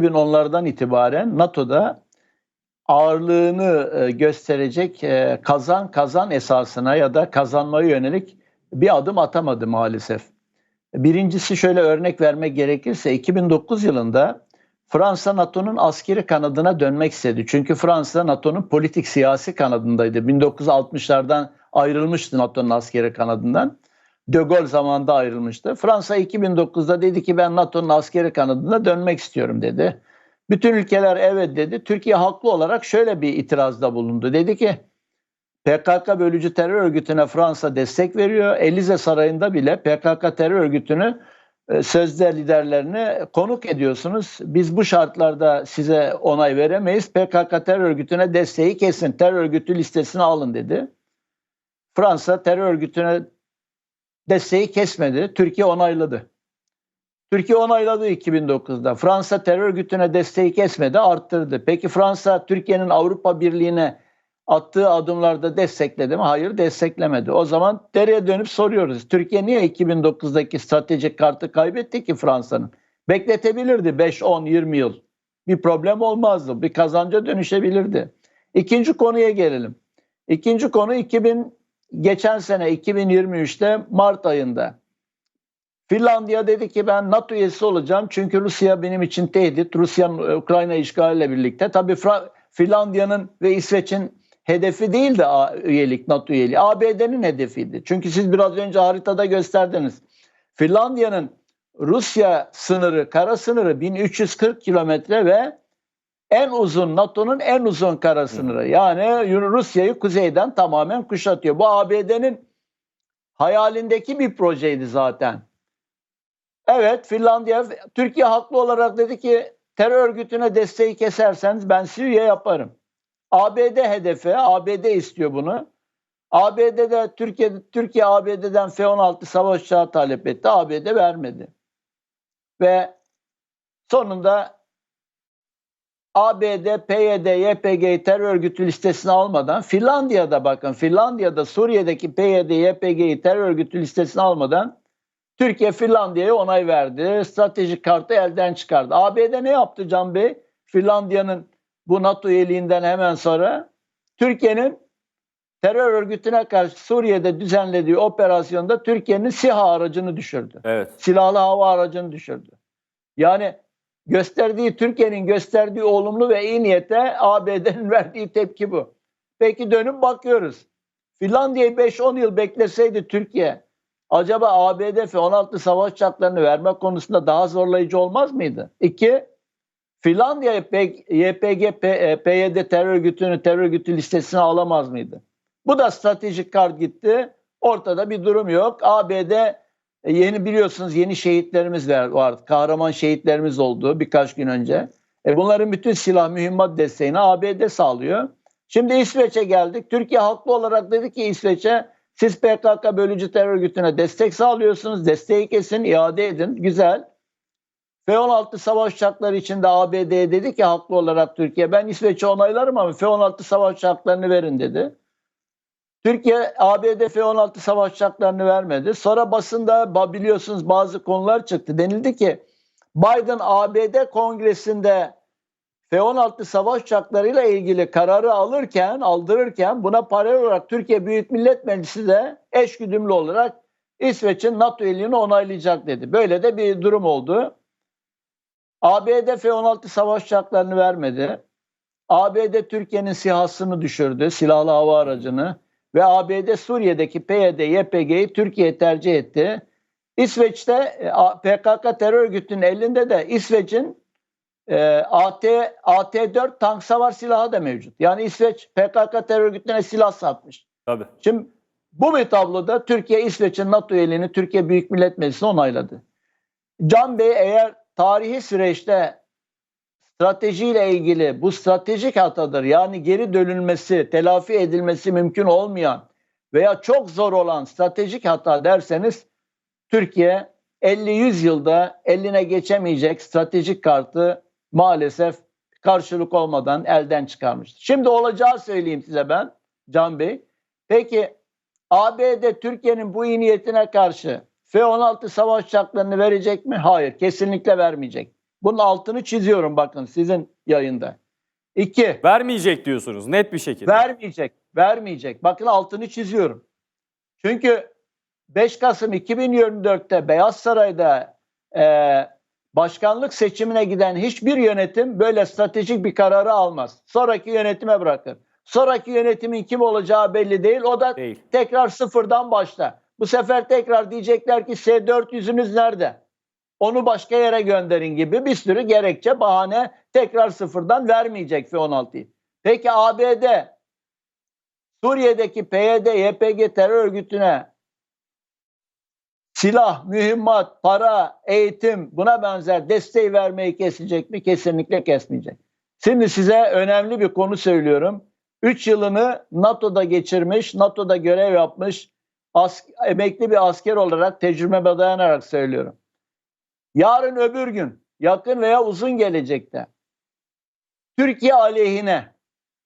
2010'lardan itibaren NATO'da ağırlığını e, gösterecek e, kazan kazan esasına ya da kazanmaya yönelik bir adım atamadı maalesef. Birincisi şöyle örnek vermek gerekirse 2009 yılında Fransa NATO'nun askeri kanadına dönmek istedi. Çünkü Fransa NATO'nun politik siyasi kanadındaydı. 1960'lardan ayrılmıştı NATO'nun askeri kanadından. De Gaulle zamanında ayrılmıştı. Fransa 2009'da dedi ki ben NATO'nun askeri kanadına dönmek istiyorum dedi. Bütün ülkeler evet dedi. Türkiye haklı olarak şöyle bir itirazda bulundu. Dedi ki PKK bölücü terör örgütüne Fransa destek veriyor. Elize Sarayı'nda bile PKK terör örgütünü e, sözde liderlerini konuk ediyorsunuz. Biz bu şartlarda size onay veremeyiz. PKK terör örgütüne desteği kesin. Terör örgütü listesine alın dedi. Fransa terör örgütüne desteği kesmedi. Türkiye onayladı. Türkiye onayladı 2009'da. Fransa terör örgütüne desteği kesmedi, arttırdı. Peki Fransa Türkiye'nin Avrupa Birliği'ne attığı adımlarda destekledi mi? Hayır, desteklemedi. O zaman dereye dönüp soruyoruz. Türkiye niye 2009'daki stratejik kartı kaybetti ki Fransa'nın? Bekletebilirdi 5, 10, 20 yıl. Bir problem olmazdı. Bir kazanca dönüşebilirdi. İkinci konuya gelelim. İkinci konu 2000 geçen sene 2023'te Mart ayında Finlandiya dedi ki ben NATO üyesi olacağım çünkü Rusya benim için tehdit. Rusya'nın Ukrayna işgaliyle birlikte. Tabii Finlandiya'nın ve İsveç'in hedefi değil de üyelik, NATO üyeliği. ABD'nin hedefiydi. Çünkü siz biraz önce haritada gösterdiniz. Finlandiya'nın Rusya sınırı, kara sınırı 1340 kilometre ve en uzun NATO'nun en uzun kara sınırı. Yani Rusya'yı kuzeyden tamamen kuşatıyor. Bu ABD'nin hayalindeki bir projeydi zaten. Evet Finlandiya, Türkiye haklı olarak dedi ki terör örgütüne desteği keserseniz ben Suriye yaparım. ABD hedefi, ABD istiyor bunu. ABD'de Türkiye Türkiye ABD'den F-16 savaş uçağı talep etti. ABD vermedi. Ve sonunda ABD, PYD, YPG'yi terör örgütü listesine almadan Finlandiya'da bakın Finlandiya'da Suriye'deki PYD, YPG'yi terör örgütü listesine almadan Türkiye Finlandiya'ya onay verdi. Stratejik kartı elden çıkardı. ABD ne yaptı Can Bey? Finlandiya'nın bu NATO üyeliğinden hemen sonra Türkiye'nin terör örgütüne karşı Suriye'de düzenlediği operasyonda Türkiye'nin SİHA aracını düşürdü. Evet. Silahlı hava aracını düşürdü. Yani gösterdiği Türkiye'nin gösterdiği olumlu ve iyi niyete ABD'nin verdiği tepki bu. Peki dönüp bakıyoruz. Finlandiya'yı 5-10 yıl bekleseydi Türkiye acaba ABD F-16 savaş uçaklarını verme konusunda daha zorlayıcı olmaz mıydı? İki, Finlandiya YPG, PYD e, terör örgütünü terör örgütü listesine alamaz mıydı? Bu da stratejik kart gitti. Ortada bir durum yok. ABD e, yeni biliyorsunuz yeni şehitlerimiz var. Kahraman şehitlerimiz oldu birkaç gün önce. E bunların bütün silah mühimmat desteğini ABD sağlıyor. Şimdi İsveç'e geldik. Türkiye haklı olarak dedi ki İsveç'e siz PKK bölücü terör örgütüne destek sağlıyorsunuz. Desteği kesin, iade edin. Güzel. F-16 savaş uçakları için de ABD dedi ki haklı olarak Türkiye ben İsveç'i onaylarım ama F-16 savaş uçaklarını verin dedi. Türkiye ABD F-16 savaş uçaklarını vermedi. Sonra basında biliyorsunuz bazı konular çıktı. Denildi ki Biden ABD kongresinde F-16 savaş uçaklarıyla ilgili kararı alırken, aldırırken buna paralel olarak Türkiye Büyük Millet Meclisi de eşgüdümlü olarak İsveç'in NATO üyeliğini onaylayacak dedi. Böyle de bir durum oldu. ABD F-16 savaş uçaklarını vermedi. ABD Türkiye'nin sihasını düşürdü, silahlı hava aracını ve ABD Suriye'deki PYD, YPG'yi Türkiye tercih etti. İsveç'te e, PKK terör örgütünün elinde de İsveç'in e, AT AT4 tank savar silahı da mevcut. Yani İsveç PKK terör örgütlerine silah satmış. Tabii. Şimdi bu bir tabloda Türkiye İsveç'in NATO üyeliğini Türkiye Büyük Millet Meclisi onayladı. Can Bey eğer tarihi süreçte stratejiyle ilgili bu stratejik hatadır. Yani geri dönülmesi, telafi edilmesi mümkün olmayan veya çok zor olan stratejik hata derseniz Türkiye 50-100 yılda eline geçemeyecek stratejik kartı maalesef karşılık olmadan elden çıkarmıştır. Şimdi olacağı söyleyeyim size ben Can Bey. Peki ABD Türkiye'nin bu iyi niyetine karşı F-16 savaş uçaklarını verecek mi? Hayır, kesinlikle vermeyecek. Bunun altını çiziyorum bakın sizin yayında. İki, Vermeyecek diyorsunuz net bir şekilde. vermeyecek, vermeyecek. Bakın altını çiziyorum. Çünkü 5 Kasım 2024'te Beyaz Saray'da e, başkanlık seçimine giden hiçbir yönetim böyle stratejik bir kararı almaz. Sonraki yönetime bırakır. Sonraki yönetimin kim olacağı belli değil. O da Değil. tekrar sıfırdan başla. Bu sefer tekrar diyecekler ki S-400'ünüz nerede? Onu başka yere gönderin gibi bir sürü gerekçe, bahane tekrar sıfırdan vermeyecek F-16'yı. Peki ABD Suriye'deki PYD, YPG terör örgütüne silah, mühimmat, para, eğitim buna benzer desteği vermeyi kesecek mi? Kesinlikle kesmeyecek. Şimdi size önemli bir konu söylüyorum. 3 yılını NATO'da geçirmiş, NATO'da görev yapmış, as- emekli bir asker olarak tecrübeme dayanarak söylüyorum. Yarın öbür gün, yakın veya uzun gelecekte Türkiye aleyhine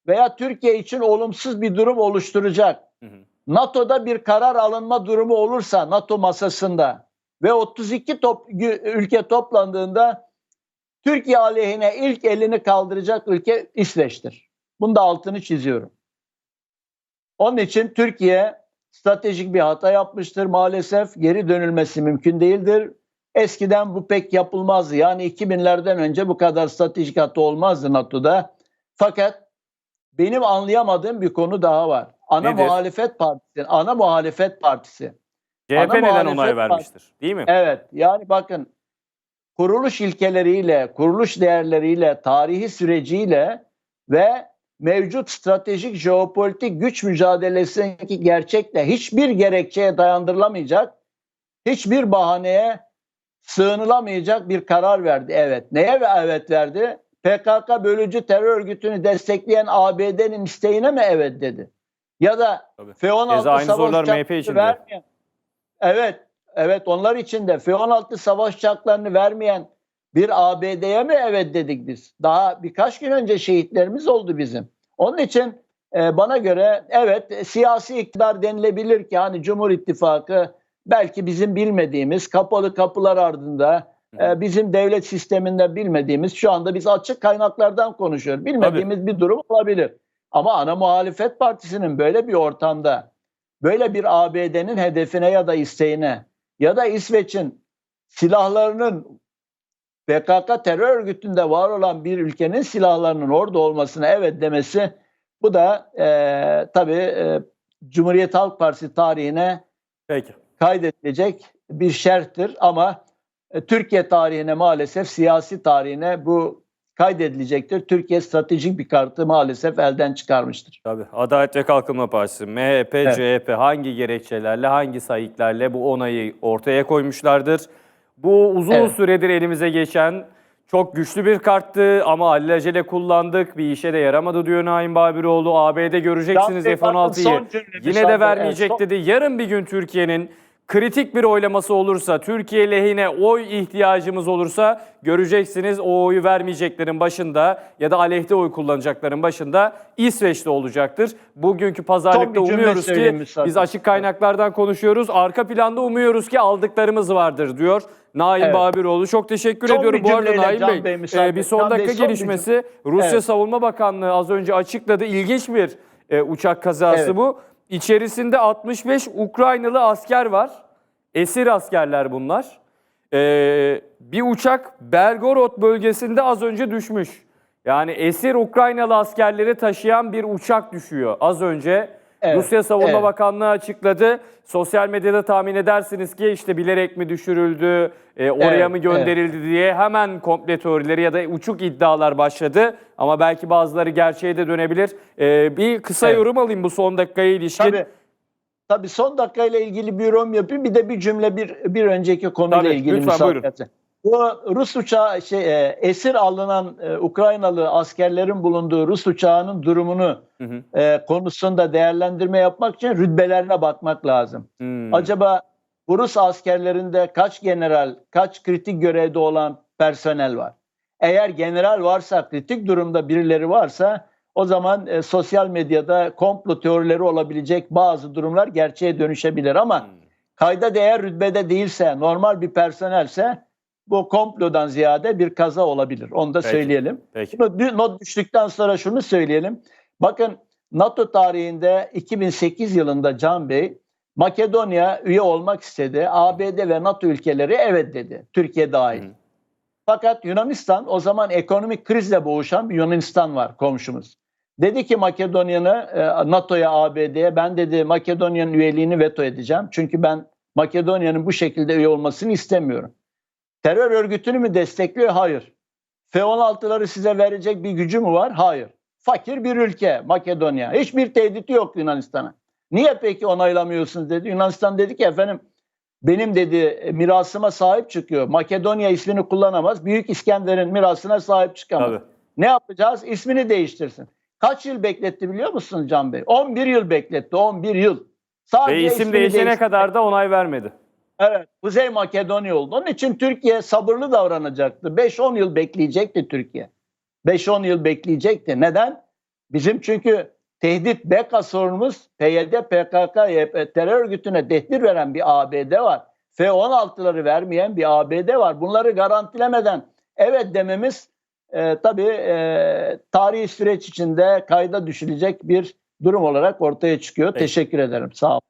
veya Türkiye için olumsuz bir durum oluşturacak Hı hı. NATO'da bir karar alınma durumu olursa NATO masasında ve 32 top, ülke toplandığında Türkiye aleyhine ilk elini kaldıracak ülke İsveç'tir. Bunu da altını çiziyorum. Onun için Türkiye stratejik bir hata yapmıştır maalesef. Geri dönülmesi mümkün değildir. Eskiden bu pek yapılmazdı. Yani 2000'lerden önce bu kadar stratejik hata olmazdı NATO'da. Fakat benim anlayamadığım bir konu daha var. Ana Nedir? muhalefet partisi, ana muhalefet partisi. CHP Ana neden onay vermiştir? Değil mi? Evet, yani bakın kuruluş ilkeleriyle, kuruluş değerleriyle, tarihi süreciyle ve mevcut stratejik jeopolitik güç mücadelesindeki gerçekle hiçbir gerekçeye dayandırılamayacak, hiçbir bahaneye sığınılamayacak bir karar verdi. Evet. Neye ve evet verdi? PKK bölücü terör örgütünü destekleyen ABD'nin isteğine mi evet dedi? Ya da Tabii. F-16 Keza aynı savaş uçaklarını vermeyen- Evet, evet onlar için de F-16 savaş uçaklarını vermeyen bir ABD'ye mi evet dedik biz? Daha birkaç gün önce şehitlerimiz oldu bizim. Onun için e, bana göre evet siyasi iktidar denilebilir ki hani Cumhur İttifakı belki bizim bilmediğimiz kapalı kapılar ardında e, bizim devlet sisteminde bilmediğimiz şu anda biz açık kaynaklardan konuşuyoruz. Bilmediğimiz bir durum olabilir. Ama ana muhalefet partisinin böyle bir ortamda böyle bir ABD'nin hedefine ya da isteğine ya da İsveç'in silahlarının PKK terör örgütünde var olan bir ülkenin silahlarının orada olmasına evet demesi bu da e, tabii e, Cumhuriyet Halk Partisi tarihine Peki. Kaydedilecek bir şerhtir ama e, Türkiye tarihine maalesef siyasi tarihine bu kaydedilecektir. Türkiye stratejik bir kartı maalesef elden çıkarmıştır. Tabii. Adalet ve Kalkınma Partisi, MHP, Evet. CHP hangi gerekçelerle, hangi sayıklarla bu onayı ortaya koymuşlardır? Bu uzun Evet. süredir elimize geçen çok güçlü bir karttı ama alelacele kullandık. Bir işe de yaramadı diyor Naim Babiroğlu. AB'de göreceksiniz Can Bey, bakın F-16'yı. son cümlemi Yine de vermeyecek evet, son- dedi. Yarın bir gün Türkiye'nin kritik bir oylaması olursa, Türkiye lehine oy ihtiyacımız olursa göreceksiniz o oyu vermeyeceklerin başında ya da aleyhte oy kullanacakların başında İsveç'te olacaktır. Bugünkü pazarlıkta umuyoruz ki biz açık kaynaklardan konuşuyoruz. Arka planda umuyoruz ki aldıklarımız vardır diyor. Naim Evet. Babiroğlu. Çok teşekkür Son ediyorum. Bu arada Naim Can Bey, Bey, e, bir son Can Bey, dakika son gelişmesi. Rusya Evet. Savunma Bakanlığı az önce açıkladı. İlginç bir e, uçak kazası Evet. bu. İçerisinde 65 Ukraynalı asker var. Esir askerler bunlar. Ee, bir uçak Belgorod bölgesinde az önce düşmüş. Yani esir Ukraynalı askerleri taşıyan bir uçak düşüyor az önce. Evet, Rusya Savunma evet. Bakanlığı açıkladı. Sosyal medyada tahmin edersiniz ki işte bilerek mi düşürüldü, e, oraya Evet, mı gönderildi diye hemen komple teorileri ya da uçuk iddialar başladı. Ama belki bazıları gerçeğe de dönebilir. Ee, bir kısa Evet. yorum alayım bu son dakikaya ilişkin. Tabii. Tabii son dakikayla ilgili bir yorum yapayım. Bir de bir cümle bir bir önceki konuyla Tabii, ilgili lütfen, müsaade buyurun. Bu Rus uçağı şey e, esir alınan e, Ukraynalı askerlerin bulunduğu Rus uçağının durumunu Hı hı. e, konusunda değerlendirme yapmak için rütbelerine bakmak lazım. Hmm. Acaba bu Rus askerlerinde kaç general, kaç kritik görevde olan personel var? Eğer general varsa, kritik durumda birileri varsa o zaman e, sosyal medyada komplo teorileri olabilecek bazı durumlar gerçeğe dönüşebilir ama Hmm. kayda değer rütbede değilse, normal bir personelse bu komplodan ziyade bir kaza olabilir. Onu da Peki. söyleyelim. Peki. Bunu not düştükten sonra şunu söyleyelim. Bakın NATO tarihinde 2008 yılında Can Bey Makedonya üye olmak istedi. ABD ve NATO ülkeleri evet dedi. Türkiye dahil. Hı. Fakat Yunanistan o zaman ekonomik krizle boğuşan bir Yunanistan var komşumuz. Dedi ki Makedonya'nı e, NATO'ya ABD'ye ben dedi Makedonya'nın üyeliğini veto edeceğim. Çünkü ben Makedonya'nın bu şekilde üye olmasını istemiyorum. Terör örgütünü mü destekliyor? Hayır. F-16'ları size verecek bir gücü mü var? Hayır. Fakir bir ülke Makedonya. Hiçbir tehdidi yok Yunanistan'a. Niye peki onaylamıyorsunuz dedi. Yunanistan dedi ki efendim benim dedi e, mirasıma sahip çıkıyor. Makedonya ismini kullanamaz. Büyük İskender'in mirasına sahip çıkamaz. Tabii. Ne yapacağız? İsmini değiştirsin. Kaç yıl bekletti biliyor musunuz Can Bey? 11 yıl bekletti. 11 yıl. Sadece Ve isim değişene değiştirdi. kadar da onay vermedi. Evet. Kuzey Makedonya oldu. Onun için Türkiye sabırlı davranacaktı. 5-10 yıl bekleyecekti Türkiye. 5-10 yıl bekleyecekti. Neden? Bizim çünkü tehdit BK sorunumuz PYD, PKK, YP, terör örgütüne tehdit veren bir ABD var. F-16'ları vermeyen bir ABD var. Bunları garantilemeden evet dememiz e, tabii e, tarihi süreç içinde kayda düşülecek bir durum olarak ortaya çıkıyor. Peki. Teşekkür ederim. Sağ olun.